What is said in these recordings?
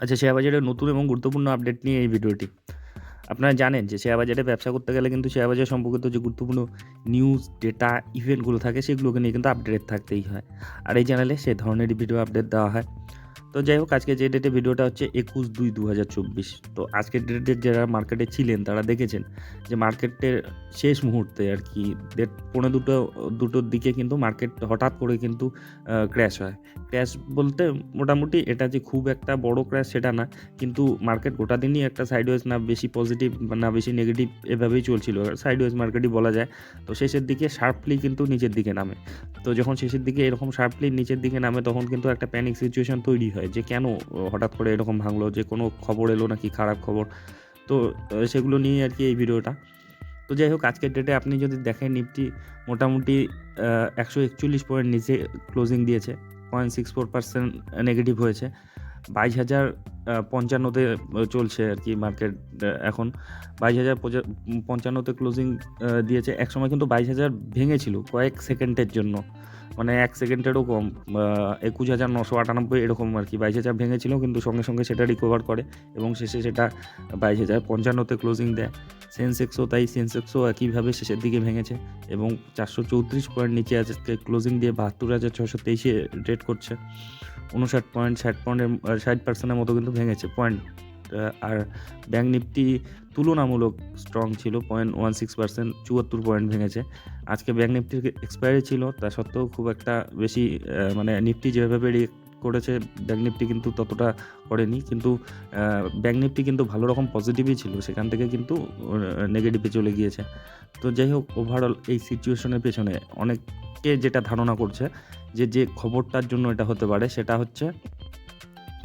আচ্ছা শেয়ার বাজারের নতুন এবং গুরুত্বপূর্ণ আপডেট নিয়ে এই ভিডিওটি। আপনারা জানেন যে শেয়ার বাজারে ব্যবসা করতে গেলে কিন্তু শেয়ার বাজার সম্পর্কিত যে গুরুত্বপূর্ণ নিউজ ডেটা ইভেন্টগুলো থাকে, সেগুলোকে নিয়ে কিন্তু আপডেট থাকতেই হয়। আর এই চ্যানেলে সে ধরনেরই ভিডিও আপডেট দেওয়া হয়। তো যাই হোক, আজকে যে ডেটে ভিডিওটা হচ্ছে একুশ দুই দু হাজার চব্বিশ। তো আজকের ডেটে যারা মার্কেটে ছিলেন, তারা দেখেছেন যে মার্কেটের শেষ মুহূর্তে আর কি ডেট পৌনে দুটো, দুটোর দিকে কিন্তু মার্কেট হঠাৎ করে কিন্তু ক্র্যাশ হয়। ক্র্যাশ বলতে মোটামুটি এটা যে খুব একটা বড় ক্র্যাশ সেটা না, কিন্তু মার্কেট গোটা দিনই একটা সাইডওয়েজ না বেশি পজিটিভ না বেশি নেগেটিভ এভাবেই চলছিল। সাইডওয়েজ মার্কেটই বলা যায়। তো শেষের দিকে শার্পলি কিন্তু নিচের দিকে নামে। তো যখন শেষের দিকে এরকম শার্পলি নিচের দিকে নামে, তখন কিন্তু একটা প্যানিক সিচুয়েশন তৈরি হয়। যে কেন হঠাৎ করে এরকম ভাঙলো, যে কোনো খবর এলো নাকি খারাপ খবর? তো সেগুলো নিয়ে আর কি এই ভিডিওটা। তো যাই হোক, আজকের ডেটে আপনি যদি দেখেন নিফটি মোটামুটি একশো একচল্লিশ পয়েন্ট নিচে ক্লোজিং দিয়েছে। Point six four percent negative হয়েছে। বাইশ হাজার পঞ্চান্নতে চলছে আর কি মার্কেট এখন। বাইশ হাজার পঞ্চান্নতে ক্লোজিং দিয়েছে। একসময় কিন্তু বাইশ হাজার ভেঙেছিল কয়েক সেকেন্ডের জন্য। মানে এক সেকেন্ডেরও কম একুশ হাজার নশো আটানব্বই এরকম আর কি। বাইশ হাজার ভেঙেছিল, কিন্তু সঙ্গে সঙ্গে সেটা রিকভার করে এবং শেষে সেটা বাইশ হাজার পঞ্চান্নতে ক্লোজিং দেয়। সেন্সেক্সও তাই সেন্সেক্সও একইভাবে শেষের দিকে ভেঙেছে এবং চারশো চৌত্রিশ পয়েন্ট নিচে আজকে ক্লোজিং দিয়ে বাহাত্তর হাজার ছশো তেইশে রেট করছে। উনষাট পয়েন্ট ষাট পয়েন্টের ষাট পার্সেন্টের মতো কিন্তু ভেঙেছে। পয়েন্ট আর ব্যাঙ্ক নিফটি তুলনামূলক স্ট্রং ছিল পয়েন্ট ওয়ান সিক্স পার্সেন্ট চুয়াত্তর পয়েন্ট ভেঙেছে। আজকে ব্যাঙ্ক নিফটির এক্সপায়ারি ছিল, তা সত্ত্বেও খুব একটা বেশি মানে নিফটি যেভাবে করেছে ব্যাঙ্ক নিফটি কিন্তু ততটা করেনি। কিন্তু ব্যাঙ্ক নিফটি কিন্তু ভালো রকম পজিটিভই ছিল, সেখান থেকে কিন্তু নেগেটিভে চলে গিয়েছে। তো যাই হোক ওভারঅল এই সিচুয়েশনের পেছনে অনেকে যেটা ধারণা করছে, যে যে খবরটার জন্য এটা হতে পারে, সেটা হচ্ছে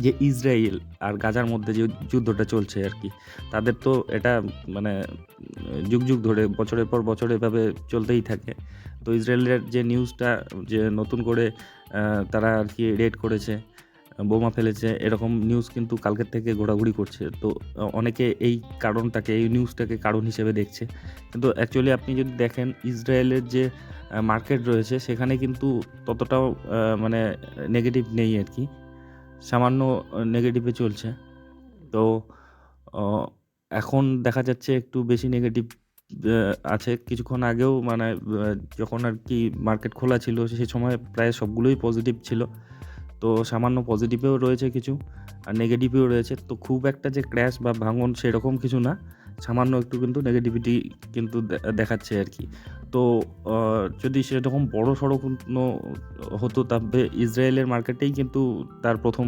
যে ইসরায়েল আর গাজার মধ্যে যে যুদ্ধটা চলছে আর কি, তাদের তো এটা মানে যুগ যুগ ধরে বছরের পর বছর এভাবে চলতেই থাকে। তো ইসরায়েলের যে নিউজটা, যে নতুন করে তারা আর কি রেড করেছে, বোমা ফেলেছে, এরকম নিউজ কিন্তু কালকের থেকে ঘোরাঘুরি করছে। তো অনেকে এই কারণটাকে, এই নিউজটাকে কারণ হিসেবে দেখছে। কিন্তু অ্যাকচুয়ালি আপনি যদি দেখেন, ইসরায়েলের যে মার্কেট রয়েছে, সেখানে কিন্তু ততটাও মানে নেগেটিভ নেই আর কি। সামান্য নেগেটিভে চলছে। তো এখন দেখা যাচ্ছে একটু বেশি নেগেটিভ আছে। কিছুক্ষণ আগেও মানে যখন আর কি মার্কেট খোলা ছিল সেই সময় প্রায় সবগুলোই পজিটিভ ছিল। তো, সামান্য পজিটিভেও রয়েছে কিছু, আর নেগেটিভেও রয়েছে। তো, খুব একটা যে ক্র্যাশ বা ভাঙন সেরকম কিছু না। সামান্য একটু কিন্তু নেগেটিভিটি কিন্তু দেখাচ্ছে আর কি। তো যদি সেরকম বড় সড়ো কোনো হতো তবে ইসরায়েলের মার্কেটেই কিন্তু তার প্রথম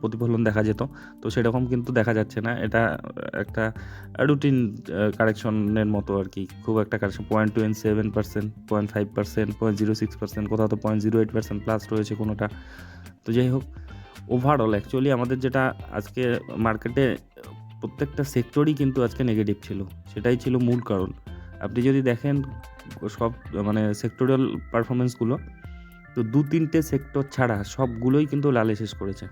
প্রতিফলন দেখা যেত। তো সেরকম কিন্তু দেখা যাচ্ছে না। এটা একটা রুটিন কারেকশনের মতো আর কি। খুব একটা correction point twenty seven percent point five percent point zero six percent কোথাও তো point zero eight percent plus রয়েছে কোনোটা। তো যাই হোক ওভারঅল অ্যাকচুয়ালি আমাদের যেটা আজকে মার্কেটে প্রত্যেকটা সেক্টরই কিন্তু আজকে নেগেটিভ ছিল। সেটাই ছিল মূল কারণ। আপনি যদি দেখেন, সব মানে সেক্টরিয়াল পারফরমেন্সগুলো তো দু তিনটে সেক্টর ছাড়া সবগুলোই কিন্তু লালে শেষ করেছে।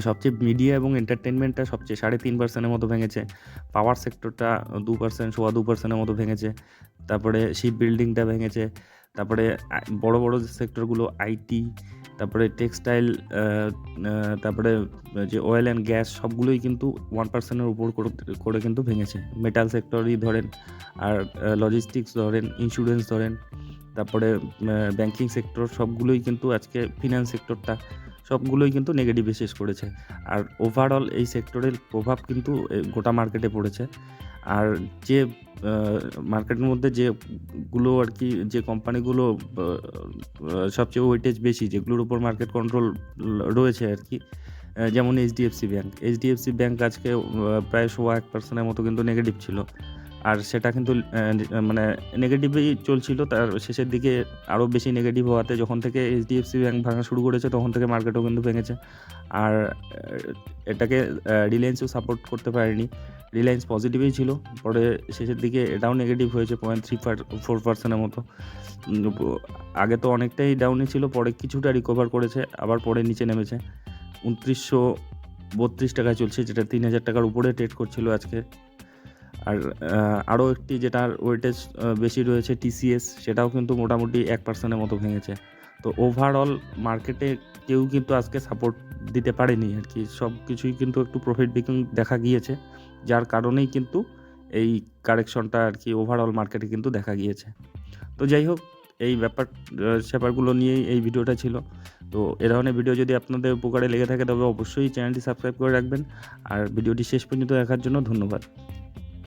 সবচেয়ে মিডিয়া এবং এন্টারটেনমেন্টটা সবচেয়ে সাড়ে তিন পার্সেন্টের মতো ভেঙেছে। পাওয়ার সেক্টরটা দু পার্সেন্ট সোয়া দু পার্সেন্টের মতো ভেঙেছে। তারপরে শিপ বিল্ডিংটা ভেঙেছে। তারপরে বড় বড় সেক্টরগুলো আইটি তারপরে টেক্সটাইল তারপরে যে অয়েল অ্যান্ড গ্যাস সবগুলোই কিন্তু ওয়ান পার্সেন্টের উপর করে- কিন্তু ভেঙেছে। মেটাল সেক্টরই ধরেন আর লজিস্টিক্স ধরেন ইন্স্যুরেন্স ধরেন, তারপরে ব্যাংকিং সেক্টর সবগুলোই কিন্তু আজকে ফিনান্স সেক্টরটা সবগুলোই কিন্তু নেগেটিভে শেষ করেছে। আর ওভারঅল এই সেক্টরের প্রভাব কিন্তু গোটা মার্কেটে পড়েছে। আর যে মার্কেটের মধ্যে যেগুলো আর কি, যে কোম্পানিগুলো সবচেয়ে ওয়েটেজ বেশি, যেগুলোর উপর মার্কেট কন্ট্রোল রয়েছে আর কি যেমন এইচডিএফসি ব্যাংক এইচডিএফসি ব্যাংক আজকে প্রায় সোয়া এক পার্সেন্টের মতো কিন্তু নেগেটিভ ছিল। আর সেটা কিন্তু মানে নেগেটিভই চলছিল। তার শেষের দিকে আরও বেশি নেগেটিভ হওয়াতে যখন থেকে এইচডিএফসি ব্যাংক ভাঙা শুরু করেছে, তখন থেকে মার্কেটও কিন্তু ভেঙেছে। আর এটাকে রিলায়েন্সও সাপোর্ট করতে পারেনি। রিলায়েন্স পজিটিভই ছিল। পরে শেষের দিকে এটাও নেগেটিভ হয়েছে পয়েন্ট থ্রি ফোর পার্সেন্টের মতো। আগে তো অনেকটাই ডাউনে ছিল, পরে কিছুটা রিকভার করেছে, আবার পরে নিচে নেমেছে। উনত্রিশশো বত্রিশ টাকায় চলছে, যেটা তিন হাজার টাকার উপরে ট্রেড করছিল আজকে। আর আরও একটি যেটার ওয়েটেজ বেশি রয়েছে টিসিএস সেটাও কিন্তু মোটামুটি এক পার্সেন্টের মতো ভেঙেছে। তো ওভারঅল মার্কেটে কেউ কিন্তু আজকে সাপোর্ট দিতে পারেনি আর কি। সব কিছুই কিন্তু একটু প্রফিট বিকিং দেখা গিয়েছে যার কারণেই কিন্তু এই কারেকশনটা আর কি ওভারঅল মার্কেটে কিন্তু দেখা গিয়েছে। তো যাই হোক এই ব্যাপার আহ, স্যাপারগুলো নিয়েই এই ভিডিওটা ছিল। তো এ ধরনের ভিডিও যদি আপনাদের উপকারে লেগে থাকে তবে অবশ্যই চ্যানেলটি সাবস্ক্রাইব করে রাখবেন। আর ভিডিওটি শেষ পর্যন্ত দেখার জন্য ধন্যবাদ।